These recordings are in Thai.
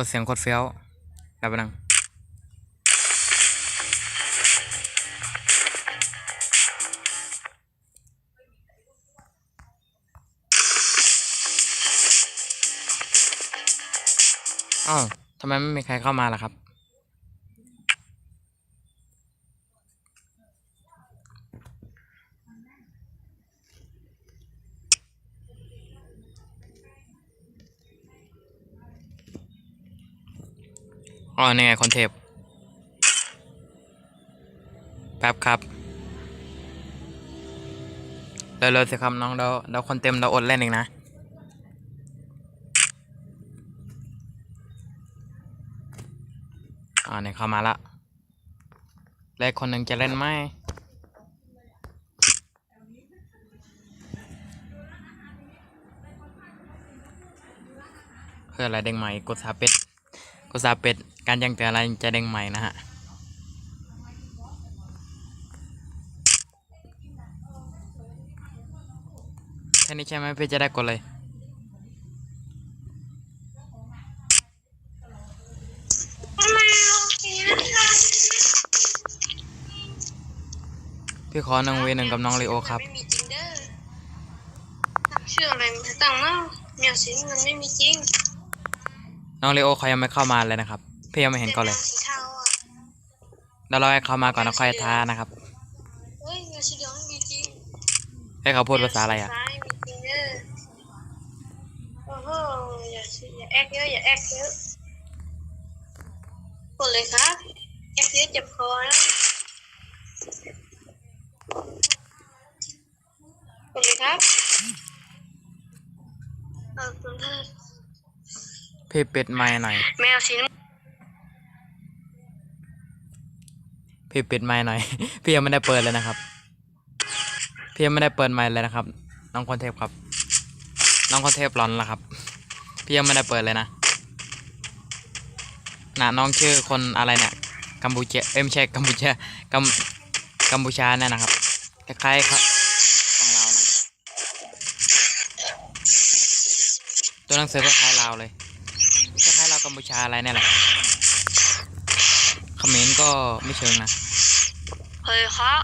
อเสียงโคตรเฟี้ยวดับไปนังอ้าวทำไมไม่มีใครเข้ามาล่ะครับ อ๋อนี่ไงคอนเทปแป๊บครับเร็วๆสิครับน้องเดี๋ยวเดี๋ยวคนเต็มเราอดเล่นอีกนะอ่าเนี่ยเข้ามาละเลขคนหนึ่งจะเล่นไหมเพื่ออะไรเด้งใหม่กดซาเป็ด กดซาเป็ด การแจ้งเตือนอะไรจะเด้งใหม่นะฮะ แค่นี้ใช่ไหมพี่จะได้กดเลยพี่ขอหนึ่งวีหนึ่งกับน้องลีโอครับเชื่ออะไรตั้งเนาะเมียสีเงินไม่มีจริง น้องลีโอเขายังไม่เข้ามาเลยนะครับ พี่ยังไม่เห็นเขาเลยแต่แมวสีเทาอะเดี๋ยวเราให้เขามาก่อนแล้วค่อยท้านะครับเฮ้ยเมียสีเหลืองไม่มีจริงให้เขาพูดภาษาอะไรอะซ้ายมีจริงเด้อโอ้โหอย่าสิอย่าแอกเยอะอย่าแอกเยอะกดเลยครับแอกเยอะเจ็บคอนะกดเลยครับเออคุณท่าน พี่ปิดไมค์หน่อย แมวสีน้ำพี่ปิดไมค์หน่อย พี่ยังไม่ได้เปิดเลยนะครับ พี่ยังไม่ได้เปิดไมค์เลยนะครับ น้องคอนเทปครับ น้องคอนเทปร้อนแล้วครับ พี่ยังไม่ได้เปิดเลยนะน่ะน้องชื่อคนอะไรเนี่ยกัมพูชาเอ้ยไม่ใช่กัมพูชากัมกัมพูชาเนี่ยนะครับคล้ายๆครับของเรานะตัวหนังสือก็คล้ายเราวเลย กัมพูชาอะไรเนี่ยแหละเขมรก็ไม่เชิงนะเฮ้ยครับ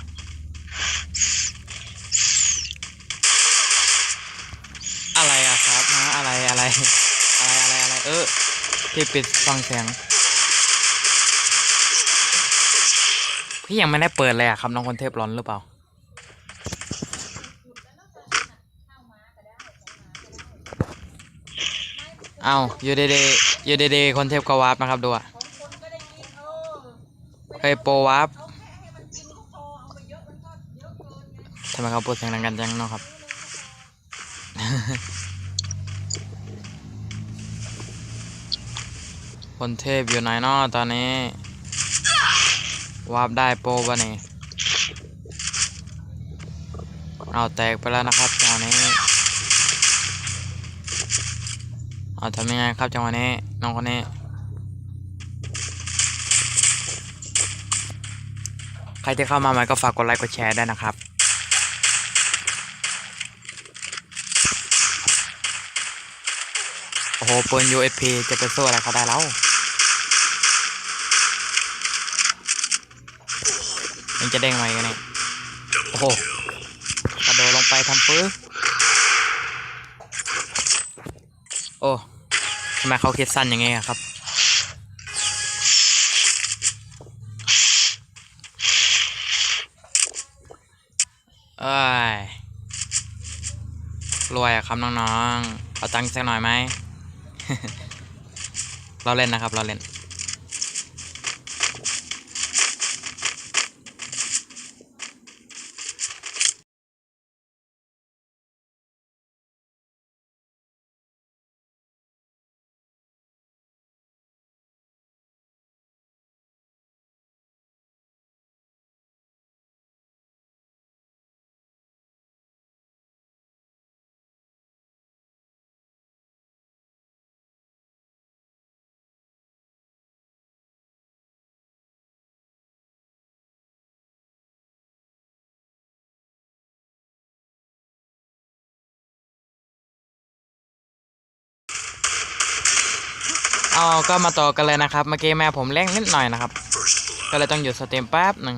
อะไรอะครับฮะอะไรอะไรอะไรอะไรอะไรเออพี่ปิดฟังเสียงพี่ยังไม่ได้เปิดเลยอะครับน้องคนเทพร้อนหรือเปล่า เอาอยู่ดีๆอยู่ดีๆคนเทพก็วาร์ปนะครับดูอะเฮ้ยโปรวาร์ปทำไมเขาพูดเสียงดังกันจังเนาะครับ คนเทพอยู่ไหนเนาะตอนนี้วาร์ปได้โปรบะนี่เอาแตกไปแล้วนะครับจังหวะนี้ เอาทำยังไงครับจังหวะนี้น้องคนนี้ใครที่เข้ามาใหม่ก็ฝากกดไลค์กดแชร์ได้นะครับโอ้โหปืน USP จะไปสู้อะไรเขาได้แล้วยังจะเด้งไหมกันเนี่ยโอ้โหกระโดดลงไปทำฟื้อโอ้ ทำไมเขาคิดสั้นอย่างงี้อะครับ เอ้ย รวยอะครับน้องๆ เอาตังค์สักหน่อยไหม เราเล่นนะครับ เราเล่น เอาก็มาต่อกันเลยนะครับ เมื่อกี้แม่ผมเร่งนิดหน่อยนะครับ ก็เลยต้องหยุดสตรีมแป๊บหนึ่ง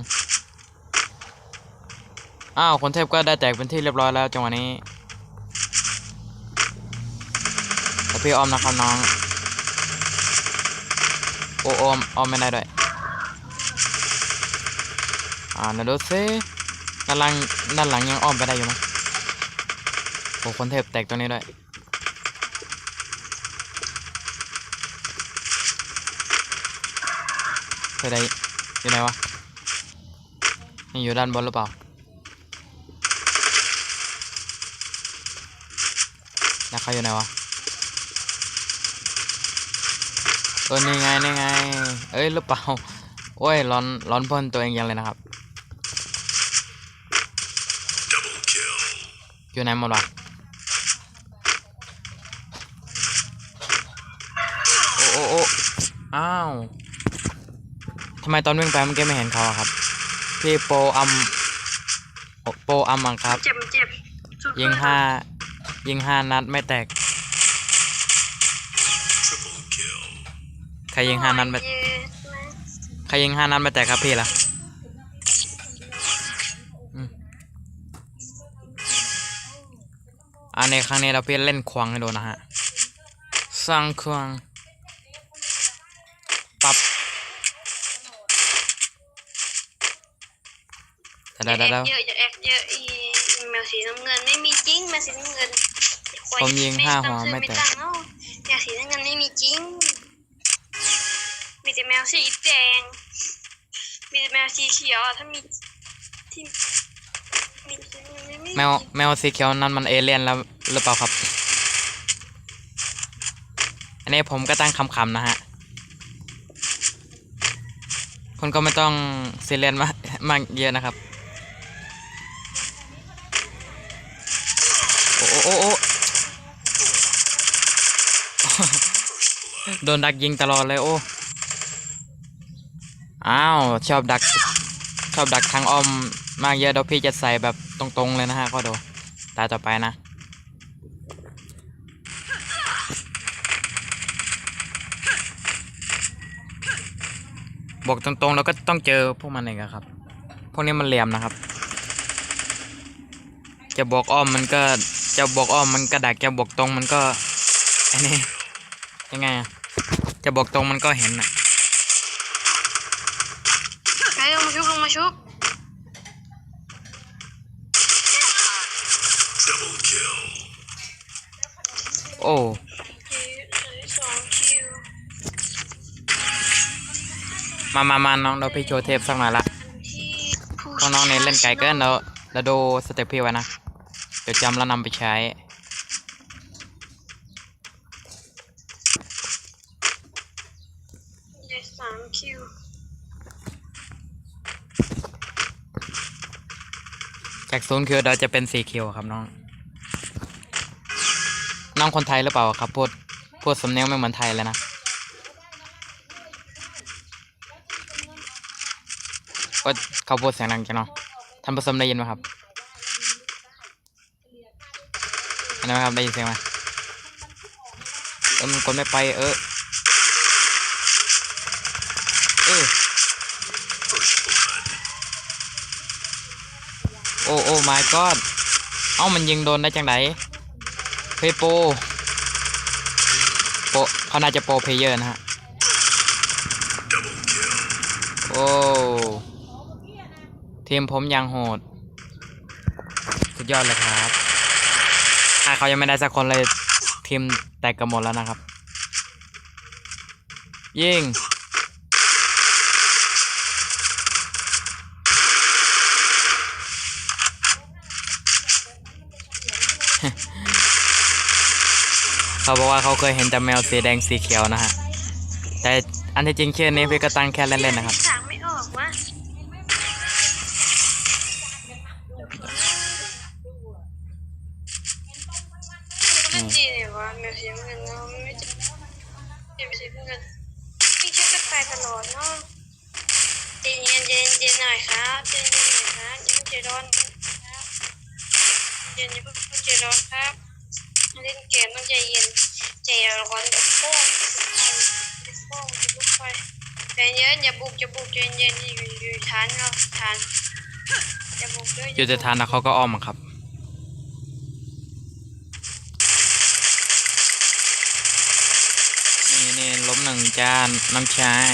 อ้าวคนเทพก็ได้แตกเป็นที่เรียบร้อยแล้วจังหวะนี้แต่พี่ออมนะครับน้อง โอ้ออมออมไม่ได้ด้วยอ่าเดี๋ยวดูซิด้านหลังด้านหลังยังอ้อมไปได้อยู่ไหมโอ้คนเทพแตกตัวนี้ด้วย เธอได้อยู่ไหนวะยังอยู่ด้านบนหรือเปล่าแล้วเขาอยู่ไหนวะเออนี่ไงนี่ไง เอ้ยหรือเปล่าโอ้ยร้อนร้อนเพ่นตัวเองยังเลยนะครับ อยู่ไหนหมดวะโอ้โอ้โอ้อ้าว ทำไมตอนวิ่งไปเมื่อกี้ไม่เห็นเขาอะครับ พี่โปอัมโอโปอัมมังครับ เจ็บมันเจ็บสุดยิงห้ายิงห้านัดไม่แตก ใครยิงห้านัดไม่เย้ใครยิงห้านัดไม่แตกครับพี่ล่ะอืมอันนี้ครั้งนี้เราพี่เล่นควงให้ดูนะฮะสร้างควงปรับ เดี๋ยวอย่าเดี๋ยวแอเดี๋ยวคเยอะอย่าแอคเยอะอีแมวสีน้ำเงินไม่มีจริงแมวสีน้ำเงินผมยิงห้าหัวไม่แตกตั้งเอ้าแมวสีน้ำเงินไม่มีจริง มีแต่แมวสีแดง มีแต่แมวสีเขียวอะถ้ามีที่มีสีน้ำเงินไม่มีแมวแมวสีเขียวนั้นมันเอเลี่ยนแล้วหรือเปล่าครับ อันนี้ผมก็ตั้งคำๆนะฮะคุณก็ไม่ต้องซีเรียสมากมากเยอะนะครับ โอ้โอ้โอ้โอ้ โดนดักยิงตลอดเลยโอ้อ้าวชอบดักชอบดักทางอ้อมมากเยอะเดี๋ยวพี่จะใส่แบบตรงๆเลยนะฮะก็ดูตาต่อไปนะบอกตรงๆแล้วก็ต้องเจอพวกมันเองครับ พวกนี้มันเหลี่ยมนะครับ จะบอกอ้อมมันก็จะบอกอ้อมมันก็ดักจะบอกตรงมันก็อ้นี่ยังไงอะ จะบอกตรงมันก็เห็นอะไปลงมาชุบลงมาชุบโอ้สองคิวมามามาน้องเราพี่โชว์เทปสักหน่อยละที่ผู้เพราะน้องเนี่ยเล่นไกลเกินเราเราดูสเต็ปพี่ไว้นะ เดี๋ยวจำแล้วนำไปใช้ ได้สามคิว จากศูนย์คิวเราจะเป็นสี่คิวครับน้อง น้องคนไทยหรือเปล่าครับพูดพูดสำเนียงไม่เหมือนไทยเลยนะก็เขาพูดเสียงดังจังเนาะท่านผู้ชมได้ยินไหมครับเห็นไหมครับได้ยินเสียงไหมเออมันกดไม่ไปเออ โอ้โอ้ my god เอ้ามันยิงโดนได้จังไดเฮ้ยโปโปเขาน่าจะโปรเพเยอร์นะฮะโอ้ทีมผมยังโหด สุดยอดเลยครับถ้าเขายังไม่ได้สักคนเลยทีมแตกกันหมดแล้วนะครับ ยิง เขาบอกว่าเขาเคยเห็นแต่แมวสีแดงสีเขียวนะฮะแต่อันที่จริงชื่อนี้พี่ก็ตั้งแค่เล่นๆนะครับ เกมต้องใจเย็นใจร้อนเดี๋ยวโป้งเดี๋ยวโป้งเดี๋ยวลุกไปใจเย็นอย่าบุกอย่าบุกใจเย็นอยู่อยู่ฐานเราฐานอย่าบุกด้วยอยู่แต่ทานแล้วเขาก็อ้อมอะครับ นี่นี่ล้มหนึ่งจานน้ำชาย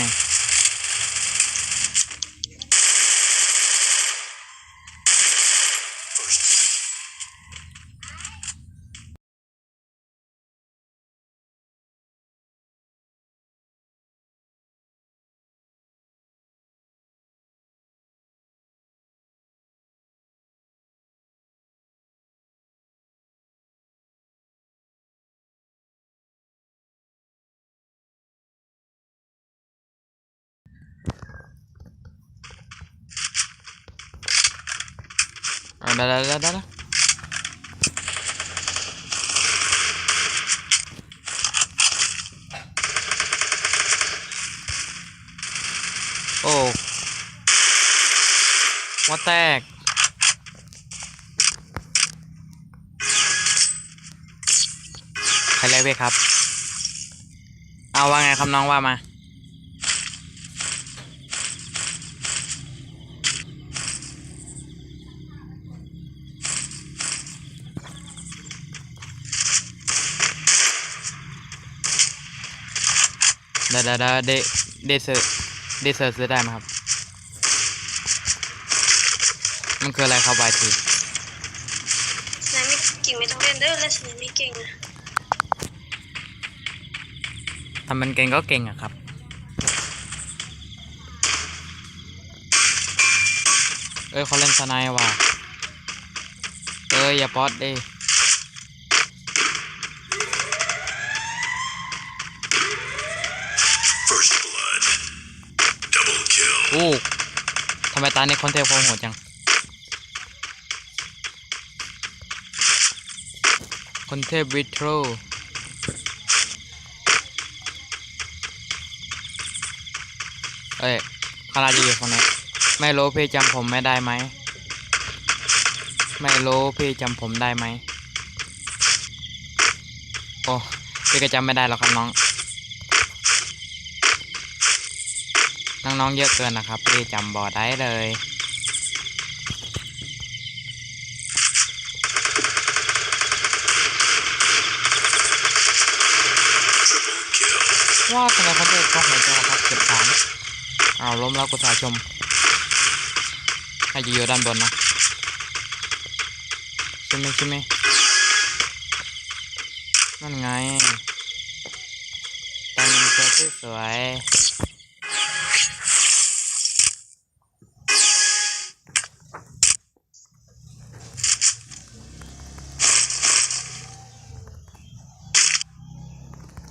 ได้ได้ได้ได้ได้โอ้หัวแตกใครเล่นเว้ยครับ เอาว่าไงครับน้องว่ามา เดี๋ยวเดี๋ยวเดี๋ยวเดเดเซอร์เดเซอร์ซื้อได้ไหมครับ มันคืออะไรครับวายทีสนามไม่เก่งไม่ต้องเล่นเด้อแล้วสนามไม่เก่งนะทำมันเก่งก็เก่งอะครับเอ้ยเขาเล่นสไนด์ว่ะเอ้ยอย่าป๊อตดิ Double kill. อู้ทำไมตาในคอนเทนต์โโหดจัง คอนเทนต์วิทโรเอ้ยคาราดีอยู่คนนี้ไม่รู้พี่จำผมไม่ได้ไหม ไม่รู้พี่จำผมได้ไหม โอ้ พี่ก็จำไม่ได้หรอกครับน้อง น้องๆเยอะเกินนะครับพี่จำบอได้เลยว่าทำไมเขาเรียกกล้องหัวใจครับเก็บสามเอาวล้มแล้วกูสาชมให้จะอยู่ด้านบนนะใช่ไหมใช่ไหมนั่นไงแต่งตัวที่สวย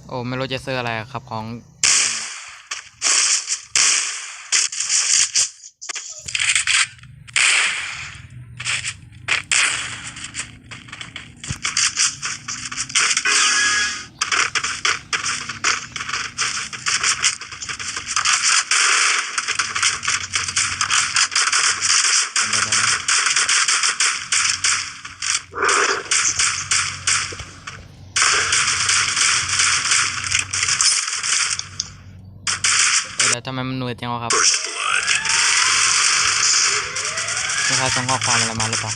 โอ้ไม่รู้จะซื้ออะไรครับของ เดี๋ยวๆนะเออ แล้วทำไมมันหน่วยจังวะครับ First blood. มีใครส่งข้อความอะไรมาหรือเปล่า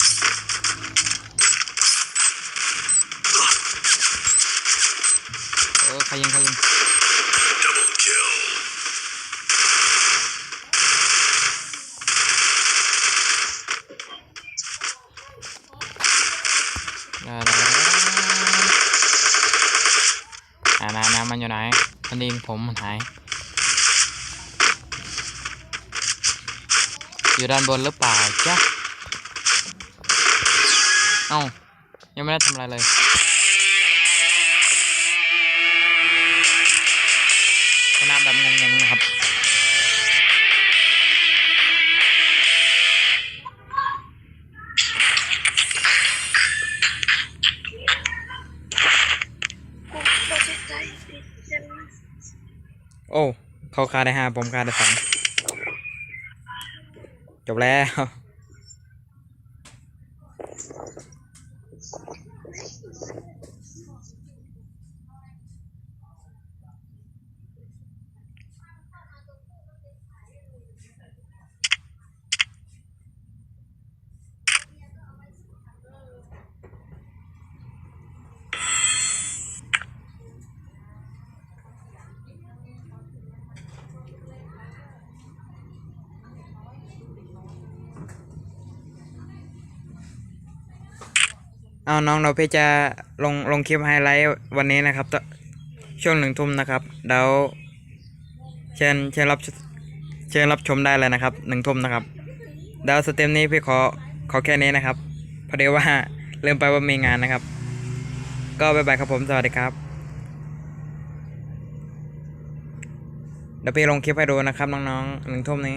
เออใครยิงใครยิง Double kill. เดี๋ยวๆอ่าน้ำน้ำมันอยู่ไหนมันยิงผมมันหาย อยู่ด้านบนหรือเปล่าจ๊ะเอ้ายังไม่ได้ทำอะไรเลย ชนะแบบงงๆนะครับกูก็จะใจปิดเต็มโอ้ เขาคาได้ห้าผมคาได้สอง จบแล้ว เอาน้องเราพี่จะลงลงคลิปไฮไลท์วันนี้นะครับตช่วงหนึ่งทุ่มนะครับเดี๋ยวเชิญเชิญรับเชิญรับชมได้เลยนะครับหนึ่งทุ่มนะครับเดี๋ยวสเต็มนี้พี่ขอขอแค่นี้นะครับพอดีว่าลืมไปว่ามีงานนะครับ ก็บ๊ายบายครับผมสวัสดีครับเดี๋ยวพี่ลงคลิปให้ดูนะครับน้องๆหนึ่งทุ่มนี้